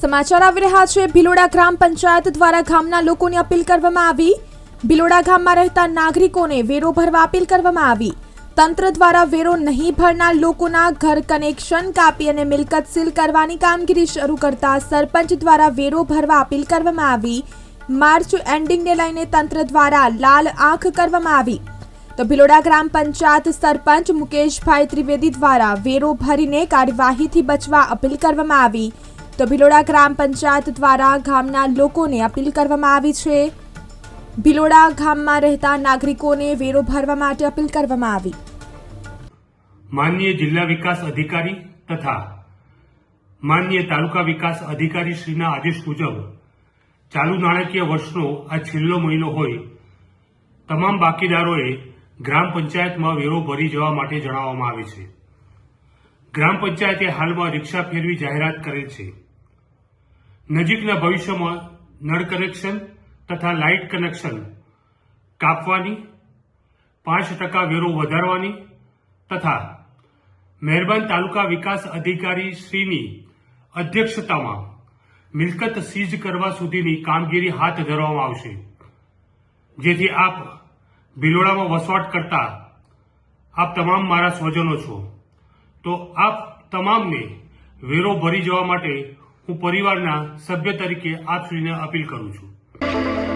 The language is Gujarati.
સમાચાર આવી રહ્યા છે. ભિલોડા ગ્રામ પંચાયત દ્વારા ગામના લોકોની અપીલ કરવામાં આવી. ભિલોડા ગામમાં રહેતા નાગરિકોને વેરો ભરવા અપીલ કરવામાં આવી. તંત્ર દ્વારા વેરો નહીં ભરનાર લોકોના ઘર કનેક્શન કાપી અને મિલકત સીલ કરવાની કામગીરી શરૂ કરતા સરપંચ દ્વારા વેરો ભરવા અપીલ કરવામાં આવી. માર્ચ એન્ડિંગને લઈને તંત્ર દ્વારા લાલ આંખ કરવામાં આવી. તો ભિલોડા ગ્રામ પંચાયત સરપંચ મુકેશભાઈ ત્રિવેદી દ્વારા વેરો ભરીને કાર્યવાહીથી બચવા અપીલ કરવામાં આવી. તો ભિલોડા ગ્રામ પંચાયત દ્વારા ગામના લોકોને અપીલ કરવામાં આવી છે. ભિલોડા ગામમાં રહેતા નાગરિકોને વેરો ભરવા માટે અપીલ કરવામાં આવી. માનનીય જિલ્લા વિકાસ અધિકારી તથા માનનીય તાલુકા વિકાસ અધિકારી શ્રીના આદેશ મુજબ ચાલુ નાણાકીય વર્ષનો આ છેલ્લો મહિનો હોય, તમામ બાકીદારોએ ગ્રામ પંચાયતમાં વેરો ભરી જવા માટે જણાવવામાં આવે છે. ગ્રામ પંચાયતે હાલમાં રિક્ષા ફેરવી જાહેરાત કરેલ છે. નજીકના ભવિષ્યમાં નળ કનેક્શન તથા લાઇટ કનેક્શન કાપવાની, પાંચ ટકા વેરો વધારવાની તથા મહેરબાન તાલુકા વિકાસ અધિકારી શ્રીની અધ્યક્ષતામાં મિલકત સીઝ કરવા સુધીની કામગીરી હાથ ધરવામાં આવશે. જેથી આપ ભિલોડામાં વસવાટ કરતા આપ તમામ મારા સ્વજનો છો. તો આપ તમામને વેરો ભરી જવા માટે હું પરિવારના સભ્ય તરીકે આપ શ્રીને અપીલ કરું છું.